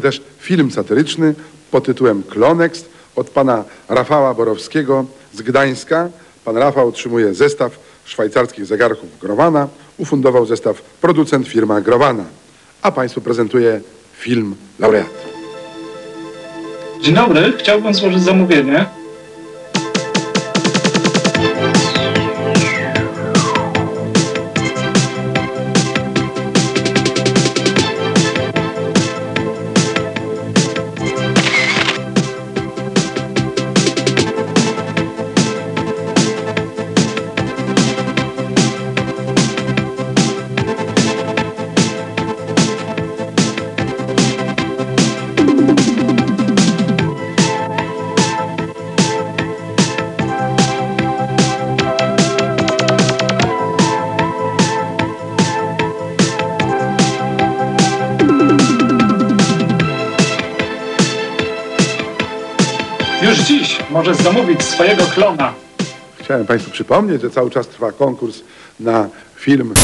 też film satyryczny pod tytułem Klonext od pana Rafała Borowskiego z Gdańska. Pan Rafał otrzymuje zestaw szwajcarskich zegarków Growana. Ufundował zestaw producent firma Growana. A państwu prezentuje film laureat. Dzień dobry, chciałbym złożyć zamówienie. Już dziś możesz zamówić swojego klona. Chciałem państwu przypomnieć, że cały czas trwa konkurs na film